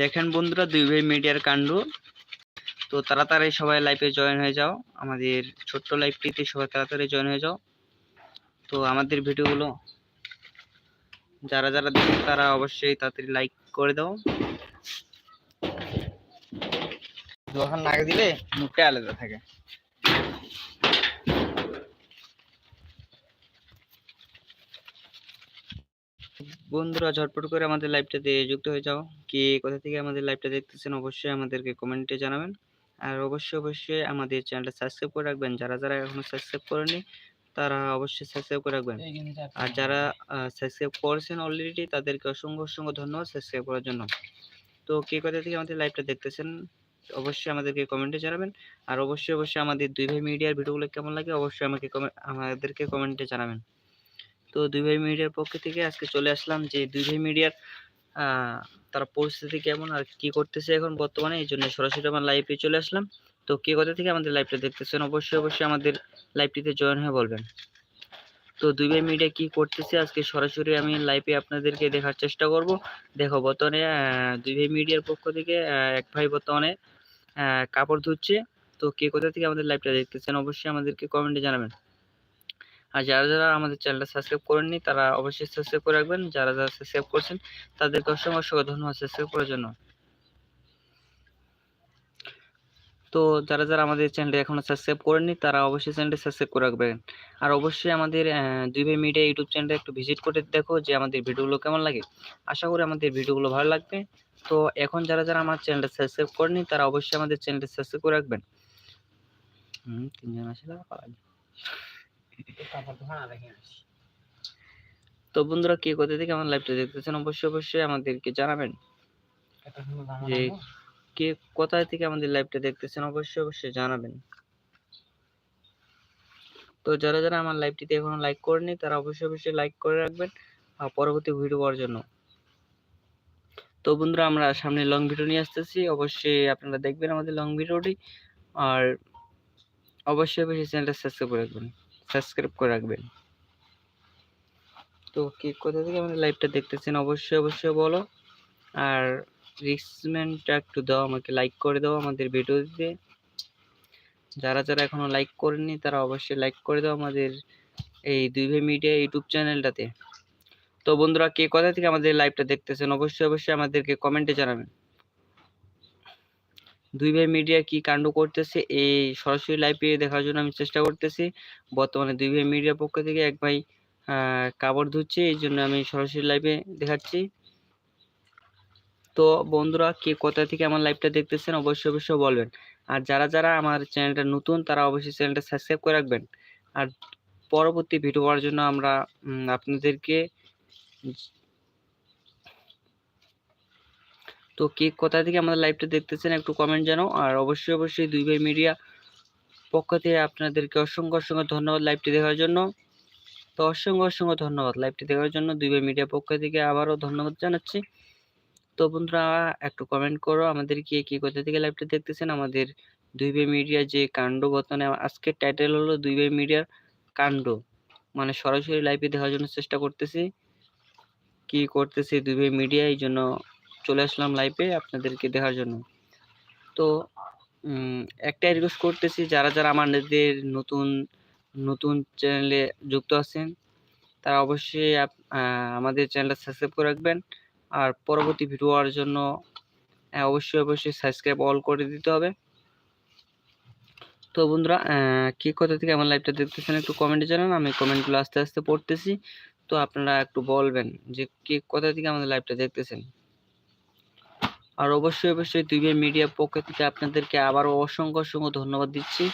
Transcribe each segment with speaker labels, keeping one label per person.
Speaker 1: দেখেন বন্ধুরা, দুই ভাই মিডিয়ার কাণ্ড। তো তাড়াতাড়ি সবাই লাইফে জয়েন হয়ে যাও। আমাদের ছোট্ট লাইভটিতে সবাই তাড়াতাড়ি জয়েন হয়ে যাও। তো আমাদের ভিডিওগুলো যারা যারা দেখেন তারা অবশ্যই তাড়াতাড়ি লাইক করে দাও। যখন লাগে দিলে মুখটা আলাদা থাকে। বন্ধুরা ঝটপট করে আমাদের লাইভটাতে যুক্ত হয়ে যাও। কে কোথা থেকে আমাদের লাইভটা দেখতেছেন অবশ্যই আমাদেরকে কমেন্টে জানাবেন। আর অবশ্যই অবশ্যই আমাদের চ্যানেলটা সাবস্ক্রাইব করে রাখবেন। যারা যারা এখনও সাবস্ক্রাইব করেনি তারা অবশ্যই সাবস্ক্রাইব করে রাখবেন। আর যারা সাবস্ক্রাইব করেছেন অলরেডি তাদেরকে অসংখ্য অসংখ্য ধন্যবাদ সাবস্ক্রাইব করার জন্য। তো কে কোথা থেকে আমাদের লাইভটা দেখতেছেন অবশ্যই আমাদেরকে কমেন্টে জানাবেন। আর অবশ্যই অবশ্যই আমাদের দুই ভাই মিডিয়ার ভিডিওগুলো কেমন লাগে অবশ্যই আমাকে আমাদেরকে কমেন্টে জানাবেন। তো দুই ভাই মিডিয়ার পক্ষ থেকে আজকে চলে আসলাম যে দুই ভাই মিডিয়ার তার পরিস্থিতি কেমন আর কি করতেছে এখন বর্তমানে, এই জন্য সরাসরি আমার লাইভে চলে আসলাম। তো কে কোথা থেকে আমাদের লাইভটা দেখতেছেন অবশ্যই অবশ্যই আমাদের লাইভটিতে জয়েন হয়ে বলবেন। তো দুই ভাই মিডিয়া কি করতেছে আজকে সরাসরি আমি লাইভে আপনাদেরকে দেখার চেষ্টা করব। দেখো বর্তমানে দুই ভাই মিডিয়ার পক্ষ থেকে এক ভাই বর্তমানে কাপড় ধুচ্ছে। তো কে কোথা থেকে আমাদের লাইভটা দেখতেছেন অবশ্যই আমাদেরকে কমেন্টে জানাবেন। আর যারা যারা আমাদের চ্যানেলটা সাবস্ক্রাইব করেননি, তারা অবশ্যই সাবস্ক্রাইব করে রাখবেন। যারা যারা সাবস্ক্রাইব করছেন, তাদেরকে অসংখ্য অসংখ্য ধন্যবাদ সাবস্ক্রাইব করার জন্য। তো যারা যারা আমাদের চ্যানেলটা এখনও সাবস্ক্রাইব করেননি, তারা অবশ্যই চ্যানেলটা সাবস্ক্রাইব করে রাখবেন। আর অবশ্যই আমাদের দুই ভাই মিডিয়া ইউটিউব চ্যানেলটা একটু ভিজিট করে দেখো যে আমাদের ভিডিওগুলো কেমন লাগে। আশা করি আমাদের ভিডিওগুলো ভালো লাগবে। তো এখন যারা যারা আমার চ্যানেলটা সাবস্ক্রাইব করেনি তারা অবশ্যই আমাদের চ্যানেলটা সাবস্ক্রাইব করে রাখবেন। হুম, তিনজন আসলে তো বন্ধুরা কে কোথা থেকে আমার লাইভটা দেখতেছেন অবশ্যই অবশ্যই আমাদেরকে জানাবেন যে কে কোথায় থেকে আমাদের লাইভটা দেখতেছেন অবশ্যই অবশ্যই জানাবেন। তো যারা যারা আমার লাইভটিতে এখনও লাইক করেনি তারা অবশ্যই অবশ্যই লাইক করে রাখবেন আর পরবর্তী ভিডিও পাওয়ার জন্য। তো বন্ধুরা আমরা সামনে লং ভিডিও নিয়ে আসতেছি। অবশ্যই আপনারা দেখবেন আমাদের লং ভিডিওটি আর অবশ্যই অবশ্যই চ্যানেলটা সাবস্ক্রাইব করে রাখবেন। সাবস্ক্রাইব করে রাখবেন। তো কে কোথা থেকে আমাদের লাইভটা দেখতেছেন অবশ্যই অবশ্যই বলো। আর রিক্সমেন্টটা একটু দাও, আমাকে লাইক করে দাও আমাদের ভিডিওতে যারা যারা এখনও লাইক করেননি, তারা অবশ্যই লাইক করে দাও আমাদের এই দুই ভাই মিডিয়া ইউটিউব চ্যানেলটাতে। তো বন্ধুরা, কে কোথা থেকে আমাদের লাইভটা দেখতেছেন অবশ্যই অবশ্যই আমাদেরকে কমেন্টে জানাবেন। দুই ভাই মিডিয়া কি কাণ্ড করতেছে, এই সরাসরি লাইভে দেখার জন্য আমি চেষ্টা করতেছি। বর্তমানে দুই ভাই মিডিয়ার পক্ষ থেকে এক ভাই কাপড় ধুচ্ছে, এই জন্য আমি সরাসরি লাইভে দেখাচ্ছি। তো বন্ধুরা, কে কোথা থেকে আমার লাইভটা দেখতেছেন, অবশ্যই অবশ্যই বলবেন। আর যারা যারা আমার চ্যানেলটা নতুন, তারা অবশ্যই চ্যানেলটা সাবস্ক্রাইব করে রাখবেন। আর পরবর্তী ভিডিও করার জন্য আমরা আপনাদেরকে তো কে কোথা থেকে আমাদের লাইভটা দেখতেছেন একটু কমেন্ট জানাও। আর অবশ্যই অবশ্যই দুই ভাই মিডিয়া পক্ষ থেকে আপনাদেরকে অসংখ্য অসংখ্য ধন্যবাদ লাইভটি দেখার জন্য। তো অসংখ্য অসংখ্য ধন্যবাদ লাইভটি দেখার জন্য। দুই ভাই মিডিয়া পক্ষ থেকে আবারও ধন্যবাদ জানাচ্ছি। তো বন্ধুরা, একটু কমেন্ট করো, আমাদের কি কি কোথা থেকে লাইভটা দেখতেছেন? আমাদের দুই ভাই মিডিয়া যে কাণ্ড বর্তমানে আজকের টাইটেল হলো দুই ভাই মিডিয়ার কাণ্ড। মানে সরাসরি লাইভে দেখার জন্য চেষ্টা করতেছি। কি করতেছে দুই ভাই মিডিয়া এই জন্য চলে আসলাম লাইভে আপনাদেরকে দেখার জন্য। তো একটাই রিকোয়েস্ট করতেছি, যারা যারা আমাদের নতুন নতুন চ্যানেলে যুক্ত আছেন, তারা অবশ্যই আমাদের চ্যানেলটা সাবস্ক্রাইব করে রাখবেন। আর পরবর্তী ভিডিও হওয়ার জন্য অবশ্যই অবশ্যই সাবস্ক্রাইব অল করে দিতে হবে। তো বন্ধুরা কি কথা থেকে আমার লাইভটা দেখতেছেন একটু কমেন্টে জানান, আমি কমেন্টগুলো আস্তে আস্তে পড়তেছি। তো আপনারা একটু বলবেন যে, কে কোথা থেকে আমাদের লাইভটা দেখতেছেন? আর অবশ্যই অবশ্যই দুই ভাই মিডিয়া পক্ষ থেকে আপনাদেরকে আবারও অসংখ্য অসংখ্য ধন্যবাদ দিচ্ছি।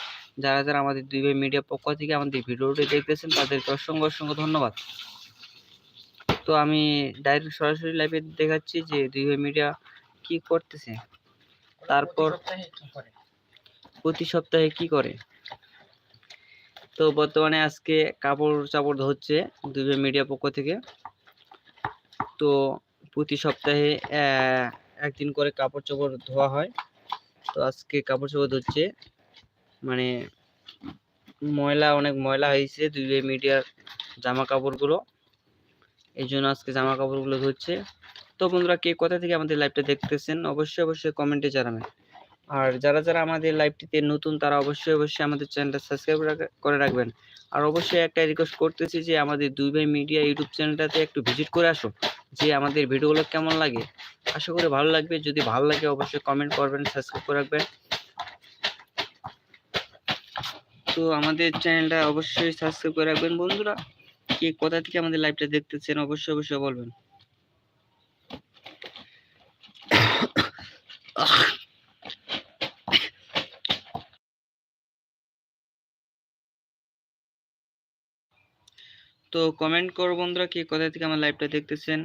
Speaker 1: যারা যারা আমাদের দুই ভাই মিডিয়া পক্ষ থেকে আমাদের ভিডিওটি দেখতেছেন, তাদেরকে অসংখ্য অসংখ্য ধন্যবাদ। তো আমি ডাইরেক্ট সরাসরি লাইভে দেখাচ্ছি যে দুই ভাই মিডিয়া কি করতেছে। তারপর প্রতি সপ্তাহে কি করে? তো বর্তমানে আজকে কাপড় চাপড় ধরছে দুই ভাই মিডিয়া পক্ষ থেকে। তো প্রতি সপ্তাহে একদিন করে কাপড় চোপড় ধোয়া হয়। তো আজকে কাপড় চোপড় ধুচ্ছে। মানে ময়লা, অনেক ময়লা হয়েছে দুই মিডিয়ার জামা কাপড়গুলো এই জন্য আজকে জামা কাপড়গুলো ধুচ্ছে। তো বন্ধুরা কে কোথা থেকে আমাদের লাইভটা দেখতেছেন, অবশ্যই অবশ্যই কমেন্টে জানাবেন। আর যারা যারা আমাদের লাইভটিতে নতুন, তারা অবশ্যই অবশ্যই আমাদের চ্যানেলটা সাবস্ক্রাইব করে রাখবেন। আর অবশ্যই একটা রিকোয়েস্ট করতেছি যে আমাদের দুই ভাই মিডিয়া ইউটিউব চ্যানেলটাতে একটু ভিজিট করে আসো যে আমাদের ভিডিওগুলো কেমন লাগে। আশা করি ভালো লাগবে, যদি ভালো লাগে অবশ্যই কমেন্ট করবেন সাবস্ক্রাইব করে রাখবেন। তো আমাদের চ্যানেলটা অবশ্যই সাবস্ক্রাইব করে রাখবেন। বন্ধুরা, কে কোথা থেকে আমাদের লাইভটা দেখতেছেন, অবশ্যই অবশ্যই বলবেন। তো কমেন্ট করো বন্ধুরা কে কোথা থেকে আমার লাইভটা দেখতেছেন?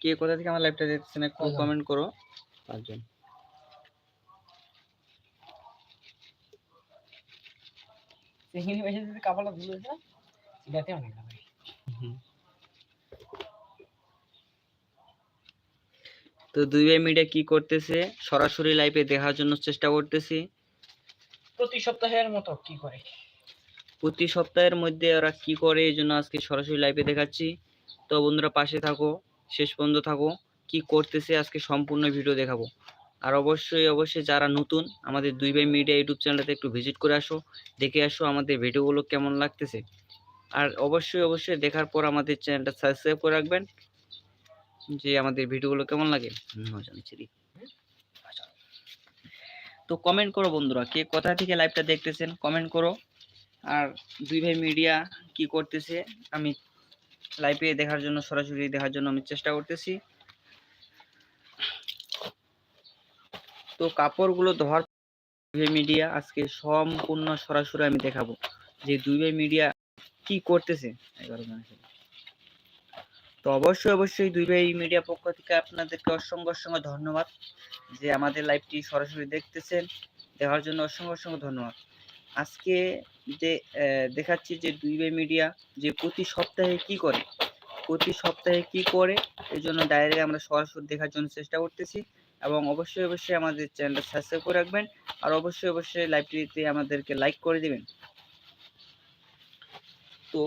Speaker 1: কে কোথা থেকে আমার লাইভটা দেখতেছেন একটু। কমেন্ট করো। পাঁচজন।
Speaker 2: সেখানে বসে যদি কাপড়টা ধুলে না সেটাতে অনেক লাগে
Speaker 1: তো দুই ভাই মিডিয়া কি করতেছে? সরাসরি লাইভে দেখার জন্য চেষ্টা করতেছি।
Speaker 2: প্রতি সপ্তাহের মতো কি করে?
Speaker 1: প্রতি সপ্তাহের মধ্যে ওরা কি করে এই জন্য আজকে সরাসরি লাইভে দেখাচ্ছি। তো বন্ধুরা পাশে থাকো শেষ পর্যন্ত থাকো। কি করতেছে আজকে সম্পূর্ণ ভিডিও দেখাবো। আর অবশ্যই অবশ্যই যারা নতুন আমাদের দুই ভাই মিডিয়া ইউটিউব চ্যানেলটাতে একটু ভিজিট করে আসো দেখে আসো আমাদের ভিডিওগুলো কেমন লাগতেছে। আর অবশ্যই অবশ্যই দেখার পর আমাদের চ্যানেলটা সাবস্ক্রাইব করে রাখবেন যে আমাদের ভিডিওগুলো কেমন লাগে। মজা নিচ্ছি রে। তো কমেন্ট করো বন্ধুরা, কে কোথা থেকে লাইভটা দেখতেছেন কমেন্ট করো। আর দুই ভাই মিডিয়া কি করতেছে, আমি লাইভে দেখার জন্য, সরাসরি দেখার জন্য আমি চেষ্টা করতেছি। তো কাপড়গুলো ধোয়ার দুই মিডিয়া আজকে সম্পূর্ণ সরাসরি আমি দেখাবো। যে দুই ভাই মিডিয়া কি করতেছে। তো অবশ্যই অবশ্যই দুই ভাই মিডিয়া পক্ষ থেকে আপনাদেরকে অসংখ্য অসংখ্য ধন্যবাদ। যে আমাদের লাইভটি সরাসরি দেখতেছেন, দেখার জন্য অসংখ্য অসংখ্য ধন্যবাদ। আজকে যে দেখাচ্ছি যে দুই বে মিডিয়া যে প্রতি সপ্তাহে কি করে, প্রতি সপ্তাহে কি করে, এই জন্য ডাইরেক্ট আমরা সরাসরি দেখার জন্য চেষ্টা করতেছি এবং অবশ্যই অবশ্যই আমাদের চ্যানেলটা সাবস্ক্রাইব করে রাখবেন আর অবশ্যই অবশ্যই লাইভটিতে আমাদেরকে লাইক করে দিবেন। তো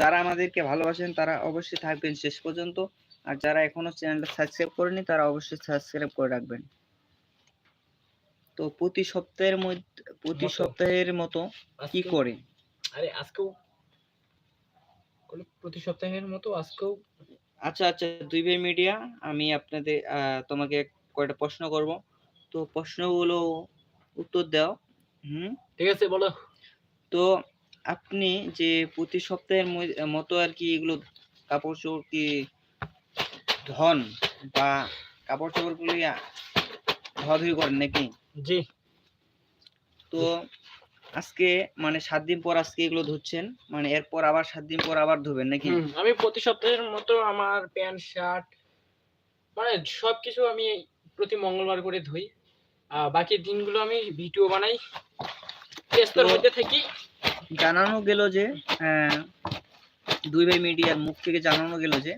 Speaker 1: যারা আমাদেরকে ভালোবাসেন তারা অবশ্যই থাকবেন শেষ পর্যন্ত আর যারা এখনও চ্যানেলটা সাবস্ক্রাইব করেনি তারা অবশ্যই সাবস্ক্রাইব করে রাখবেন। তো প্রতি সপ্তাহের মধ্যে প্রতি সপ্তাহের মতো কি করে
Speaker 2: আরে আজকেও? প্রতি সপ্তাহের মতো আজকেও?
Speaker 1: আচ্ছা আচ্ছা দুই ভাই মিডিয়া আমি আপনাদের তোমাকে কয়টা প্রশ্ন করব। তো প্রশ্নগুলো উত্তর দাও। হুম?
Speaker 2: ঠিক আছে বলো।
Speaker 1: তো আপনি যে প্রতি সপ্তাহের মতো আর কি এগুলো কাপড় চোপড় কি ধন বা কাপড় চোপড়গুলি ধোয়াধুয়ি করেন নাকি?
Speaker 2: জি।
Speaker 1: তো আজকে মানে সাত দিন পর আজকে এগুলো ধুচ্ছেন মানে এরপর আবার সাত দিন পর আবার ধুবেন নাকি?
Speaker 2: আমি প্রতি সপ্তাহের মতো আমার প্যান্ট শার্ট মানে সবকিছু আমি প্রতি মঙ্গলবার করে ধুই। বাকি দিনগুলো আমি ভিডিও বানাই ব্যস্তর মধ্যে থাকি।
Speaker 1: জানানো গেল যে দুই ভাই মিডিয়ার মুখ থেকে জানানো গেল যে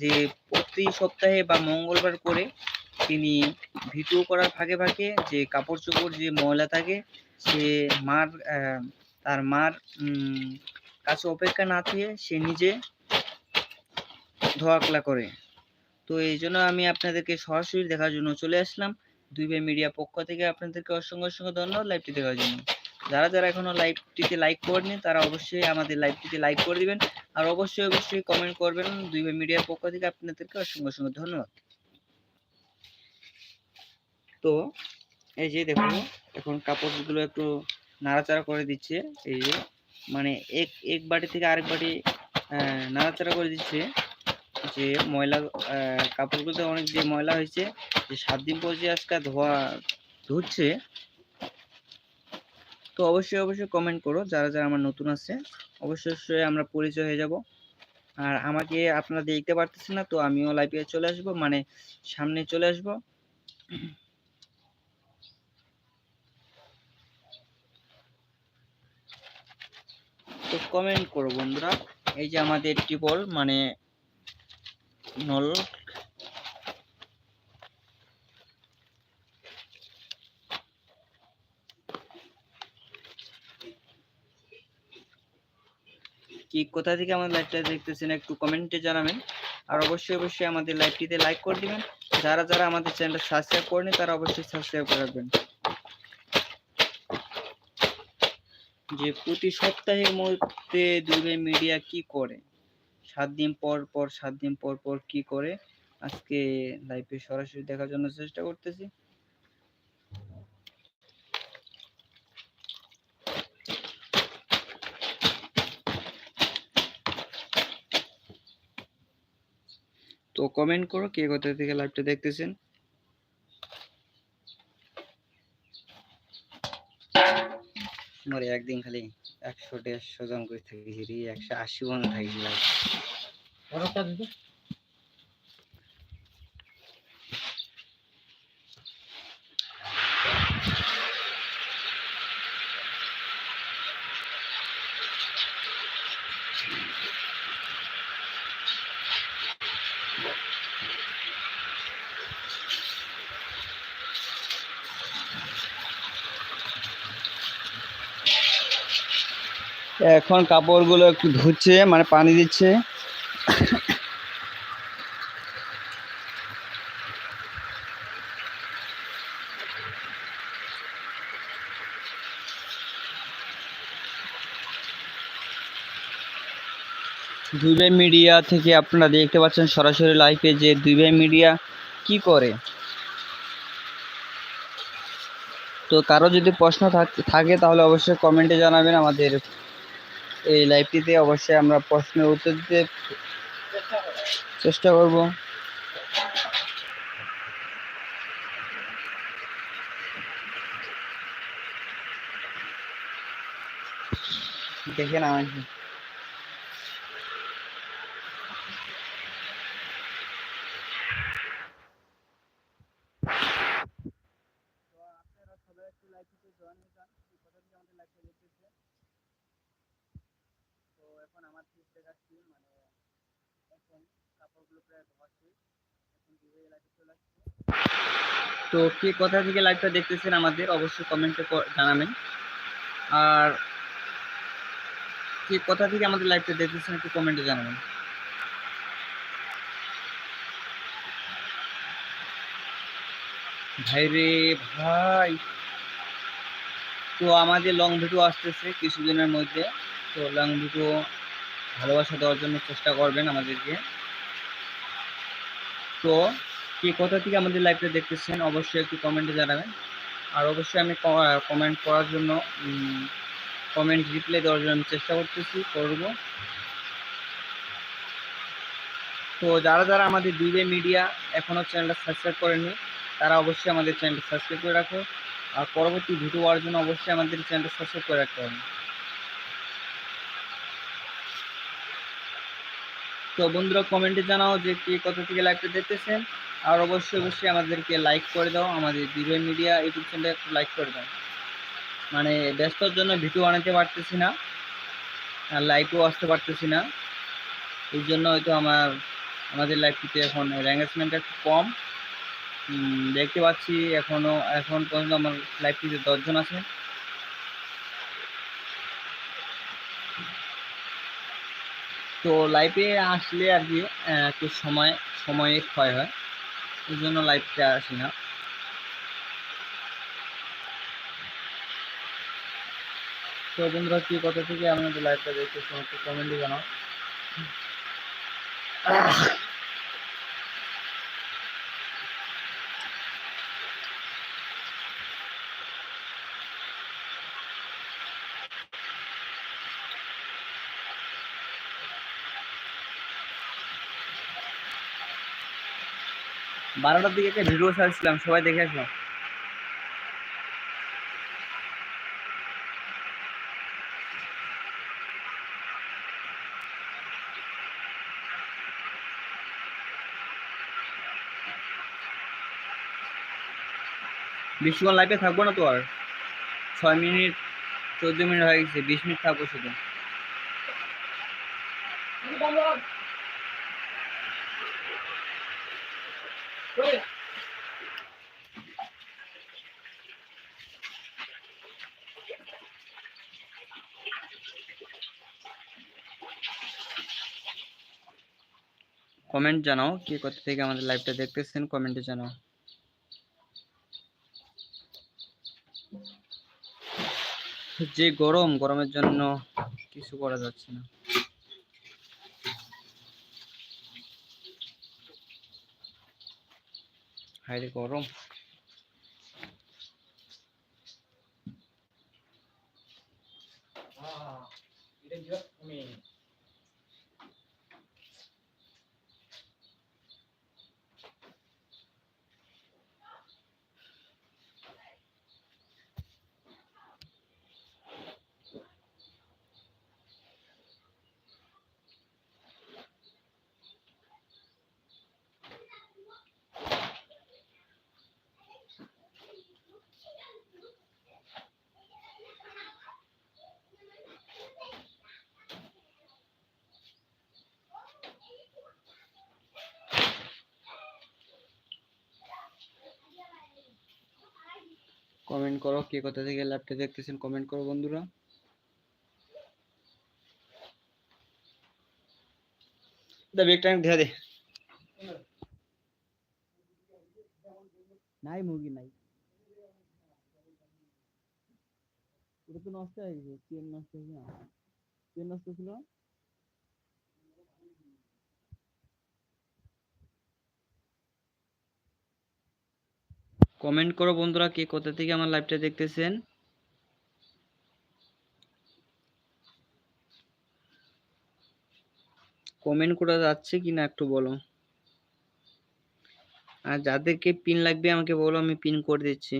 Speaker 1: যে প্রতি সপ্তাহে বা মঙ্গলবার করে তিনি ভিডিও করার ফাঁকে ফাঁকে যে কাপড় চোপড় যে ময়লা থাকে, সে মার তার মার কাছে অপেক্ষা না থেকে সে নিজে ধোয়াকলা করে। তো এই জন্য আমি আপনাদেরকে সরাসরি দেখার জন্য চলে আসলাম। দুই ভাই মিডিয়া পক্ষ থেকে আপনাদেরকে অসংখ্য অসংখ্য ধন্যবাদ লাইভটি দেখার জন্য। যারা যারা এখনও লাইভটিতে লাইক করেনি তারা অবশ্যই আমাদের লাইভটিতে লাইক করে দিবেন। আর অবশ্যই অবশ্যই কমেন্ট করবেন। দুই ভাই মিডিয়ার পক্ষ থেকে আপনাদেরকে অসংখ্য অসংখ্য ধন্যবাদ। তো এই যে দেখো, এখন কাপড়গুলো একটু নাড়াচাড়া করে দিচ্ছে। এই যে মানে এক এক বাটি থেকে আরেক বাটি নাড়াচাড়া করে দিচ্ছে যে ময়লা কাপড়গুলোতে অনেক যে ময়লা হয়েছে, যে সাত দিন পর যে আজকে ধোয়া ধুচ্ছে, তো অবশ্যই অবশ্যই কমেন্ট করো, যারা যারা আমার নতুন আছে, অবশ্যই অবশ্যই আমরা পরিচয় হয়ে যাব। আর আমাকে আপনারা দেখতে পারতেছেন না, তো আমিও লাইভে চলে আসব মানে সামনে চলে আসব। তো কমেন্ট করো বন্ধুরা। এই যে আমাদের টিপল মানে নল। কি, কোথা থেকে আমাদের লাইভটা দেখতেছেন একটু কমেন্টে জানাবেন। আর অবশ্যই অবশ্যই আমাদের লাইভটিতে লাইক করে দিবেন। যারা যারা আমাদের চ্যানেলটা সাবস্ক্রাইব করেনি, তারা অবশ্যই সাবস্ক্রাইব করে রাখবেন। যে প্রতি সপ্তাহের মধ্যে দুবে মিডিয়া কি করে? সাত দিন পর পর, সাত দিন পর পর কি করে? আজকে লাইভে সরাসরি দেখার জন্য চেষ্টা করতেছি। তো কমেন্ট করো কে কোথা থেকে লাইভটা দেখতেছেন? আমার একদিন খালি একশো দেড়শো জন করে থাকিছি রে একশো আশি জন থাকিছি এখন কাপড়গুলো একটু ধুচ্ছে মানে পানি দিচ্ছে। দুইবাই মিডিয়া থেকে আপনারা দেখতে পাচ্ছেন সরাসরি লাইভে যে দুইবাই মিডিয়া কি করে? তো কারও যদি প্রশ্ন থাকে তাহলে অবশ্যই কমেন্টে জানাবেন আমাদের এই লাইভটিতে অবশ্যই আমরা প্রশ্নের উত্তর দিতে চেষ্টা করব। দেখেন আমার তো এখন আমার ঠিক দেখাচ্ছি মানে এখন কাপড়গুলো প্রায় ধোয়া শেষ এখন ধুয়ে লাইভে চলে আসছে তো কে কোথা থেকে লাইভটা দেখতেছেন আমাদের, অবশ্যই কমেন্টে জানাবেন। আর কে কোথা থেকে আমাদের লাইভটা দেখতেছেন একটু কমেন্টে জানাবেন। ভাই রে ভাই, তো আমাদের লং ভিডিও আসতেছে কিছুদিনের মধ্যে, তো লং ভিডিও ভালোবাসা দেওয়ার জন্য চেষ্টা করবেন আমাদেরকে। তো কে কোথা থেকে আমাদের লাইভটা দেখতেছেন, অবশ্যই একটু কমেন্টে জানাবেন। আর অবশ্যই আমি কমেন্ট করার জন্য কমেন্ট রিপ্লাই দেওয়ার জন্য চেষ্টা করতেছি, করব। তো যারা যারা আমাদের দুইবে মিডিয়া এখনও চ্যানেলটা সাবস্ক্রাইব করেনি তারা অবশ্যই আমাদের চ্যানেলটা সাবস্ক্রাইব করে রাখো। আর পরবর্তী ভিডিও পাওয়ার জন্য অবশ্যই আমাদের চ্যানেলটা সাবস্ক্রাইব করে রাখতে হবে। তো বন্ধুরা কমেন্টে জানাও যে কে কোথা থেকে লাইভটা দেখতেছেন। আর অবশ্যই অবশ্যই আমাদেরকে লাইক করে দাও। আমাদের দিবে মিডিয়া ইউটিউব চ্যানেলটা একটু লাইক করে দাও। মানে ব্যস্তর জন্য ভিডিও আনাতে পারতেছি না। আর লাইভও আসতে পারতেছি না। এই জন্য হয়তো আমার, আমাদের লাইভটিতে এখন র্যাঙ্গেজমেন্ট একটু কম। দেখতে পাচ্ছি এখনও এখন পর্যন্ত আমার লাইভটিতে দশজন আছে। তো লাইফে আসলে আর কি একটু সময়, সময়ে ক্ষয় হয়। ওই জন্য লাইভটা আসি না। তো বন্ধুরা, কি কথা থেকে আপনাদের লাইফটা দেখতে সমস্ত কমেন্টে জানাও। বারোটার দিকে একটা ভিডিও ছাড়ছিলাম, সবাই দেখে আসলাম। বেশিক্ষণ লাইভে থাকব না তো আর? ছয় মিনিট, চোদ্দ মিনিট হয়ে গেছে, বিশ মিনিট থাকব শুধু। কমেন্ট জানাও কে কোথা থেকে আমাদের লাইভটা দেখতেছেন, কমেন্টে জানাও। যে গরম, গরমের জন্য কিছু করা যাচ্ছে না। হাইরে গরম
Speaker 2: আহ, এটা দিও তুমি
Speaker 1: কমেন্ট করো, কে কোথা থেকে লাইভটা দেখতেছেন কমেন্ট করো বন্ধুরা। দা বেগটা ধরে দে। নাই মুরগি নাই। ওটা তো নষ্ট হয়ে গেছে, চেন নষ্ট হয়েছে না। চেন নষ্ট ছিল কমেন্ট করো বন্ধুরা কে কোথা থেকে আমার লাইভটা দেখতেছেন। কমেন্ট করা যাচ্ছে কিনা একটু বলো। আর যাদেরকে পিন লাগবে আমাকে বলো, আমি পিন করে দিচ্ছি।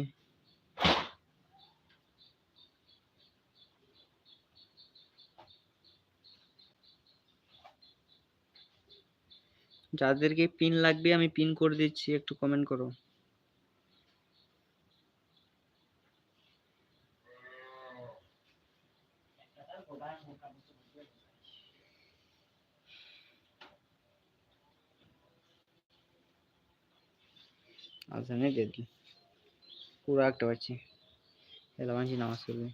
Speaker 1: যাদেরকে পিন লাগবে আমি পিন করে দিচ্ছি, একটু কমেন্ট করো। আচ্ছা নেই দিদি পুরো একটা পাচ্ছি এলা মাঝি নামাজ পড়বে।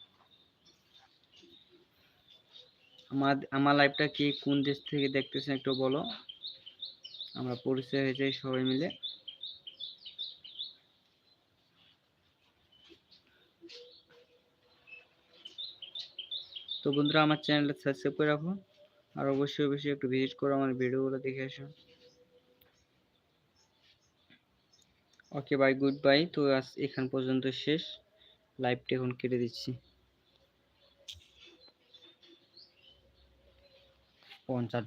Speaker 1: আমার আমার লাইভটা কি, কোন দেশ থেকে দেখতেছেন একটু বলো। আমরা পরিচয় হয়ে যাই সবাই মিলে। তো বন্ধুরা, আমার চ্যানেলটা সাবস্ক্রাইব করে রাখো। আর অবশ্যই অবশ্যই একটু ভিজিট করো আমার ভিডিওগুলো দেখে এসো ওকে বাই গুড বাই তো আজ এখান পর্যন্ত শেষ। লাইভটা এখন কেটে দিচ্ছি। পঞ্চাশ